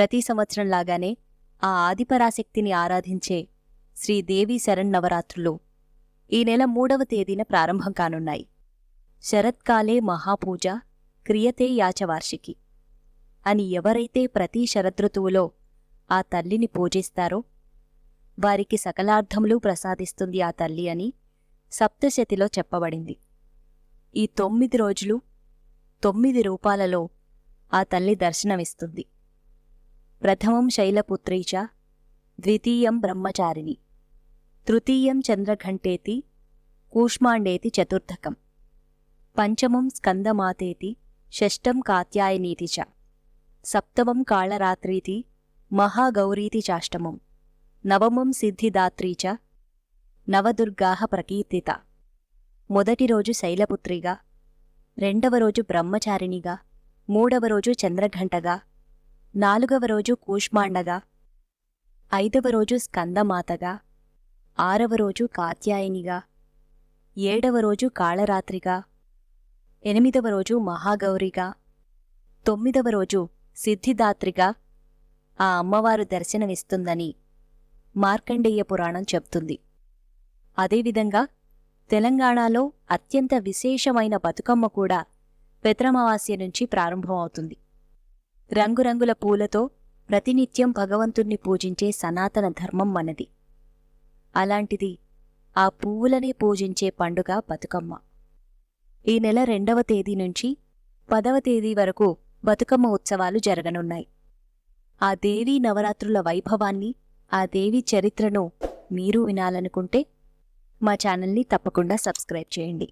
ప్రతి సంవత్సరం లాగానే ఆ ఆదిపరాశక్తిని ఆరాధించే శ్రీదేవి శరన్నవరాత్రులు ఈ నెల మూడవ తేదీన ప్రారంభం కానున్నాయి. శరత్కాలే మహాపూజ క్రియతే యాచవార్షికి. అని ఎవరైతే ప్రతి శరదృతువులో ఆ తల్లిని పూజిస్తారో వారికి సకలార్థములు ప్రసాదిస్తుంది ఆ తల్లి అని సప్తశతిలో చెప్పబడింది. ఈ తొమ్మిది రోజులు తొమ్మిది రూపాలలో ఆ తల్లి దర్శనమిస్తుంది. ప్రథమం శైలపుత్రీచ ద్వితీయం బ్రహ్మచారిణి తృతీయం చంద్రఘంటేతి కూష్మాండేతి చతుర్థకం పంచమం స్కందమాతేతి షష్టం కాత్యాయనీతి చ సప్తమం కాళరాత్రీతి మహాగౌరీతి చాష్టమం నవమం సిద్ధిదాత్రీ చ నవదుర్గాః ప్రకీర్తిత మొదటి రోజు శైలపుత్రిగా రెండవ రోజు బ్రహ్మచారిణిగా మూడవ రోజు చంద్రఘంటగా నాలుగవ రోజు కూష్మాండగా. ఐదవ రోజు స్కందమాతగా. ఆరవ రోజు కాత్యాయనిగా. ఏడవ రోజు కాళరాత్రిగా. ఎనిమిదవ రోజు మహాగౌరిగా. తొమ్మిదవ రోజు సిద్ధిదాత్రిగా. ఆ అమ్మవారు దర్శనమిస్తుందని మార్కండేయ పురాణం చెప్తుంది. అదేవిధంగా తెలంగాణలో అత్యంత విశేషమైన బతుకమ్మ కూడా పెత్రమావాస్య నుంచి ప్రారంభమవుతుంది. రంగురంగుల పూలతో ప్రతినిత్యం భగవంతుణ్ణి పూజించే సనాతన ధర్మం మనది. అలాంటిది ఆ పువ్వులనే పూజించే పండుగ బతుకమ్మ. ఈ నెల రెండవ తేదీ నుంచి పదవ తేదీ వరకు బతుకమ్మ ఉత్సవాలు జరగనున్నాయి. ఆ దేవీ నవరాత్రుల వైభవాన్ని ఆ దేవి చరిత్రను మీరు వినాలనుకుంటే మా ఛానల్ని తప్పకుండా సబ్స్క్రైబ్ చేయండి.